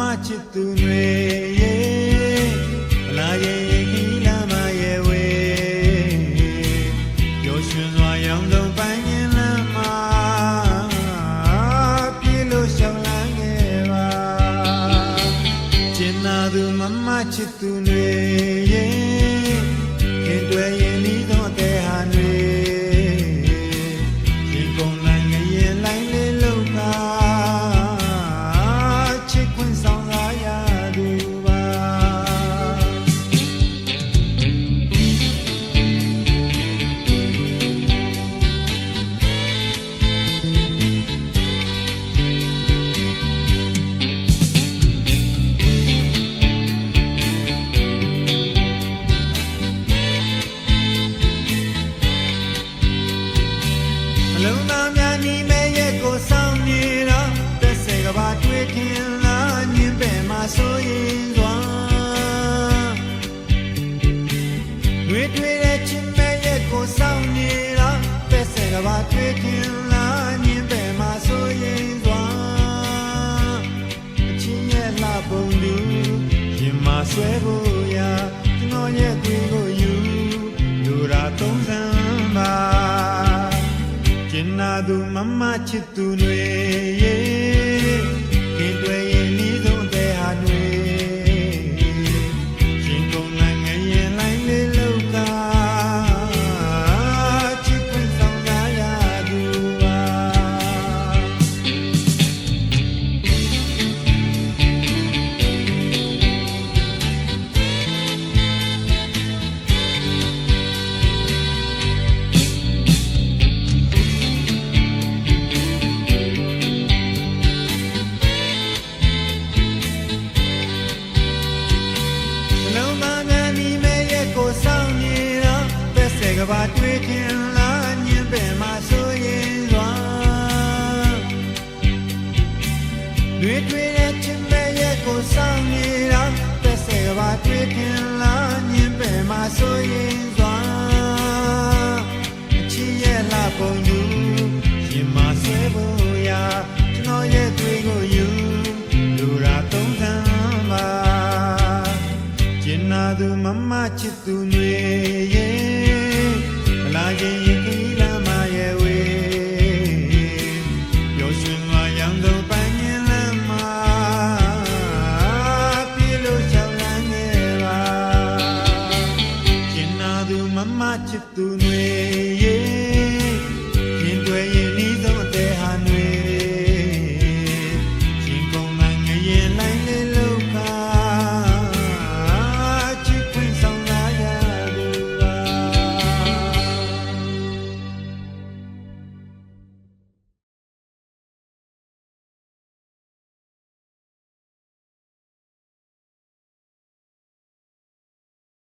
မချစ်သူတွေရေမလာရင်ရင်ခီလာမရဲ့ဝေးပျော်ရွှင်စွာရောင်စုံပိုင်းရင်လမ်းမှာပြေလို့ရှောင်လန်းခဲ့ပါကျင်နာသူမမချစ်သူတွေရေ တွေ့တွေ့တဲ့ချင်မဲရဲ့ကိုဆောင်နေတော့တက်စေကဘာတွေ့ခင်လာညင်ပဲမှာဆိုရင်စွာအချင်းရဲ့လှပုံလူရင်မဆွဲဖို့ရာကျွန်တော်ရဲ့ခွေကိုယူလူရာသုံးစံပါကျင်နာသူမမချစ်သူတွေရေ ဘာတွေ့ခင်လာညင်ပဲမှာဆိုရင်စွာတွေ့တွေ့တဲ့ချင်မဲရဲ့ကိုဆောင်နေတော့သက်စေကဘာတွေ့ခင်လာညင်ပဲမှာဆိုရင်စွာအချစ်ရဲ့လှပုံယူရင်မဆွဲဖို့ရာကျွန်တော်ရဲ့တွေ့ကိုယူလူရာသုံးသမ်းပါကျင်နာသူမမချစ်သူတွေရဲ့ မမချစ်သူတွေရေ